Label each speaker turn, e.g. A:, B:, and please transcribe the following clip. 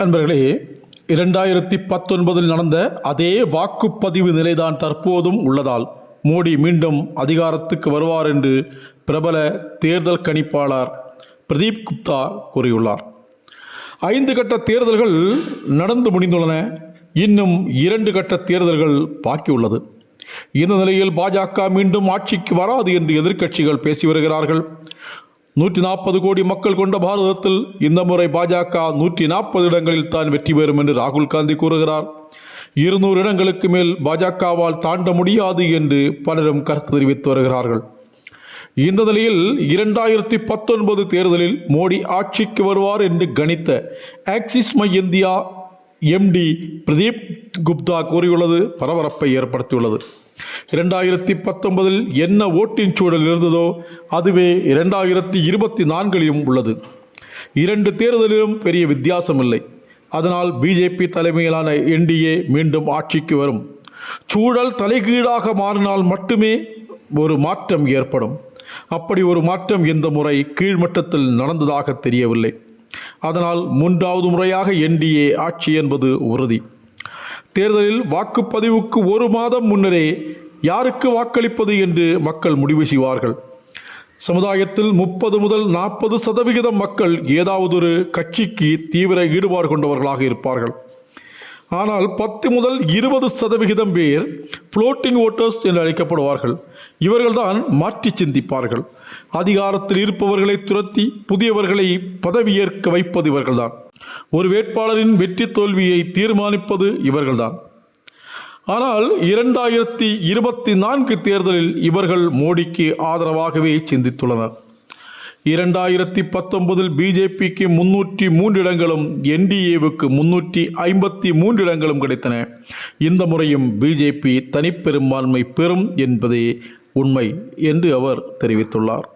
A: நண்பர்களே இரண்டாயிரத்தி பத்தொன்பதில் நடந்த அதே வாக்குப்பதிவு நிலைதான் தற்போதும் உள்ளதால் மோடி மீண்டும் அதிகாரத்துக்கு வருவார் என்று பிரபல தேர்தல் கணிப்பாளர் பிரதீப் குப்தா கூறியுள்ளார். ஐந்து கட்ட தேர்தல்கள் நடந்து முடிந்துள்ளன. இன்னும் இரண்டு கட்ட தேர்தல்கள் பாக்கியுள்ளது இந்த நிலையில் பாஜக மீண்டும் ஆட்சிக்கு வராது என்று எதிர்க்கட்சிகள் பேசி வருகிறார்கள். நூற்றி நாற்பது கோடி மக்கள் கொண்ட பாரதத்தில் இந்த முறை பாஜக நூற்றி நாற்பது இடங்களில் தான் வெற்றி பெறும் என்று ராகுல் காந்தி கூறுகிறார். இருநூறு இடங்களுக்கு மேல் பாஜகவால் தாண்ட முடியாது என்று பலரும் கருத்து தெரிவித்து வருகிறார்கள். இந்த நிலையில் இரண்டாயிரத்தி பத்தொன்பது தேர்தலில் மோடி ஆட்சிக்கு வருவார் என்று கணித்த Axis My India MD Pradeep Gupta கூறியுள்ளது பரபரப்பை ஏற்படுத்தியுள்ளது. இரண்டாயிரத்தி பத்தொன்பதில் என்ன ஓட்டின் சூழல் இருந்ததோ அதுவே இரண்டாயிரத்தி இருபத்தி நான்கிலும் உள்ளது. இரண்டு தேர்தலிலும் பெரிய வித்தியாசம் இல்லை அதனால் பிஜேபி தலைமையிலான என்டிஏ மீண்டும் ஆட்சிக்கு வரும். சூழல் தலைகீழாக மாறினால் மட்டுமே ஒரு மாற்றம் ஏற்படும். அப்படி ஒரு மாற்றம் இந்த முறை கீழ்மட்டத்தில் நடந்ததாக தெரியவில்லை. அதனால் மூன்றாவது முறையாக என்டிஏ ஆட்சி என்பது உறுதி. தேர்தலில் வாக்குப்பதிவுக்கு ஒரு மாதம் முன்னரே யாருக்கு வாக்களிப்பது என்று மக்கள் முடிவு செய்வார்கள். சமுதாயத்தில் முப்பது முதல் நாற்பது சதவிகிதம் மக்கள் ஏதாவதொரு கட்சிக்கு தீவிர ஈடுபாடு கொண்டவர்களாக இருப்பார்கள். ஆனால் பத்து முதல் இருபது சதவிகிதம் பேர் ஃப்ளோட்டிங் ஓட்டர்ஸ் என்று அழைக்கப்படுவார்கள். இவர்கள்தான் மாற்றி சிந்திப்பார்கள். அதிகாரத்தில் இருப்பவர்களை துரத்தி புதியவர்களை பதவியேற்க வைப்பது இவர்கள்தான். ஒரு வேட்பாளரின் வெற்றி தோல்வியை தீர்மானிப்பது இவர்கள்தான். ஆனால் இரண்டாயிரத்தி இருபத்தி நான்கு தேர்தலில் இவர்கள் மோடிக்கு ஆதரவாகவே சிந்தித்துள்ளனர். இரண்டாயிரத்தி பத்தொன்பதில் பிஜேபிக்கு முன்னூற்றி மூன்று இடங்களும் என்டிஏவுக்கு முன்னூற்றி ஐம்பத்தி மூன்று இடங்களும் கிடைத்தன. இந்த முறையும் பிஜேபி தனிப்பெரும்பான்மை பெறும் என்பதே உண்மை என்று அவர் தெரிவித்துள்ளார்.